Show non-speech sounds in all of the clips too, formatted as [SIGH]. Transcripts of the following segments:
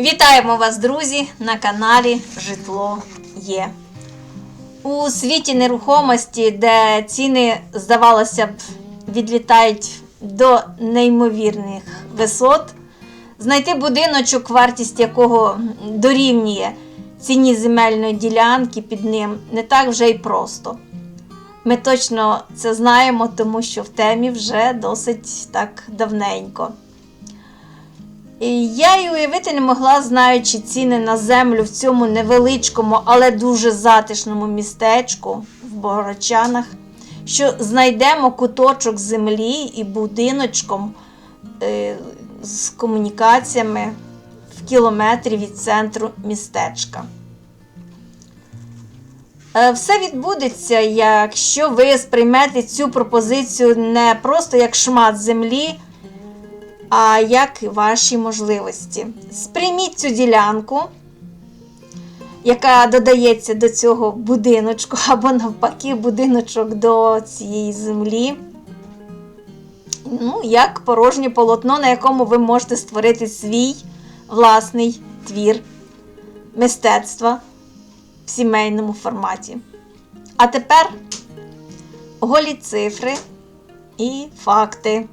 Вітаємо вас, друзі, на каналі Житло Є. У світі нерухомості, де ціни, здавалося б, відлітають до неймовірних висот, знайти будиночок, вартість якого дорівнює ціні земельної ділянки під ним, не так вже й просто. Ми точно це знаємо, тому що в темі вже досить так давненько. Я й уявити не могла, знаючи ціни на землю в цьому невеличкому, але дуже затишному містечку в Богородчанах, що знайдемо куточок землі і будиночком е, з комунікаціями в кілометрі від центру містечка. Е, Все відбудеться, якщо ви сприймете цю пропозицію не просто як шмат землі, як і ваші можливості. Сприйміть цю ділянку, яка додається до цього будиночку, [LAUGHS] або навпаки, будиночок до цієї землі. Ну, як порожнє полотно, на якому ви можете створити свій власний твір мистецтва в сімейному форматі. А тепер голі цифри і факти.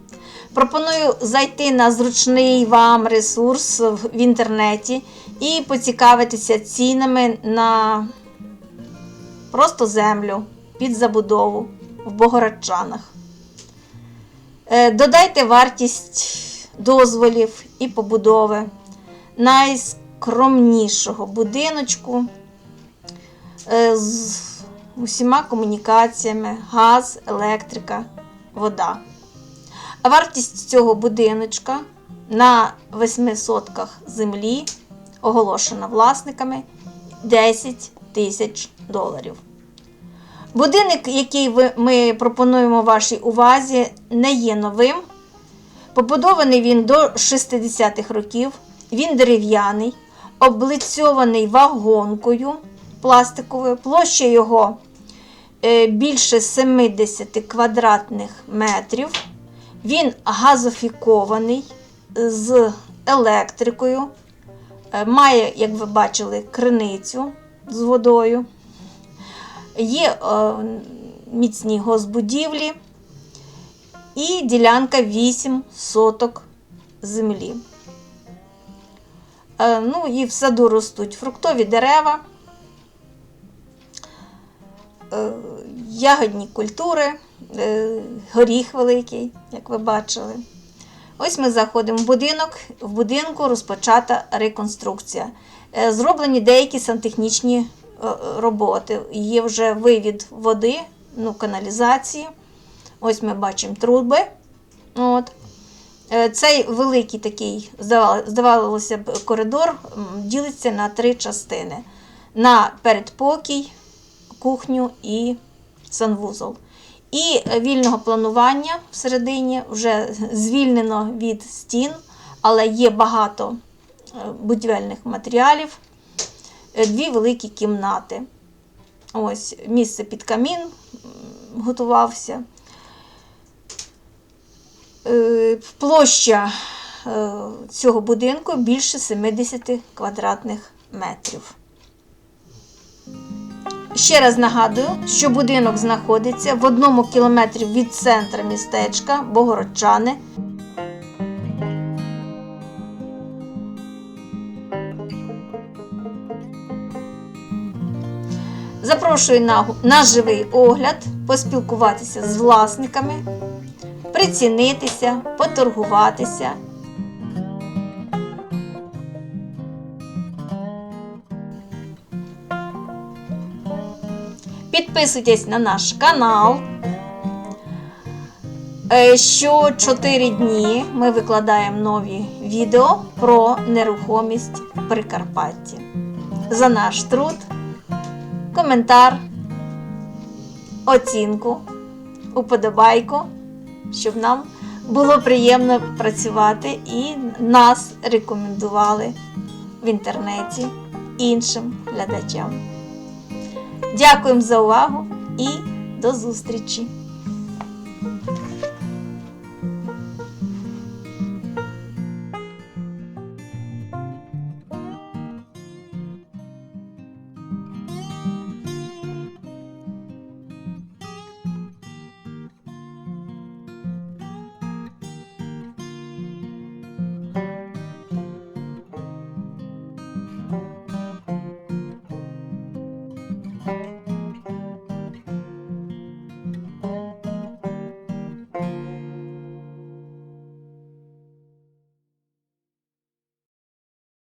Пропоную зайти на зручний вам ресурс в інтернеті і поцікавитися цінами на просто землю під забудову в Богородчанах. Е, Додайте вартість дозволів і побудови найскромнішого будиночку е, з усіма комунікаціями, газ, електрика, вода. А вартість цього будиночка на 8 сотках землі оголошена власниками 10 тисяч доларів. Будинок, який ми пропонуємо вашій увазі, не є новим. Побудований він до 60-х років. Він дерев'яний, облицьований вагонкою пластиковою. Площа його е, більше 70 квадратних метрів. Він газофікований з електрикою. Е, Має, як ви бачили, криницю з водою. Є е, міцні госбудівлі і ділянка 8 соток землі. Е, ну і в саду ростуть фруктові дерева, ягодні культури, горіх великий, як ви бачили. Ось ми заходимо в будинок. В будинку розпочата реконструкція. Е, Зроблені деякі сантехнічні е, роботи. Є вже вивід води, ну, каналізації. Ось ми бачимо труби. От. Е, Цей великий такий, здавалося б, коридор ділиться на три частини: на передпокій, кухню і санвузол. І вільного планування всередині вже звільнено від стін, але є багато е, будівельних матеріалів, Е, дві великі кімнати. Ось місце під камін готувався. Е, Площа цього будинку більше 70 квадратних метрів. Ще раз нагадую, що будинок знаходиться в одному кілометрі від центра містечка Богородчани. Запрошую на, на живий огляд, поспілкуватися з власниками, прицінитися, поторгуватися. Підписуйтесь на наш канал. Е, Що 4 дні ми викладаємо нові відео про нерухомість в Прикарпатті. За наш труд, коментар, оцінку, уподобайку, щоб нам було приємно працювати і нас рекомендували в інтернеті іншим глядачам. Дякуємо за увагу і до зустрічі!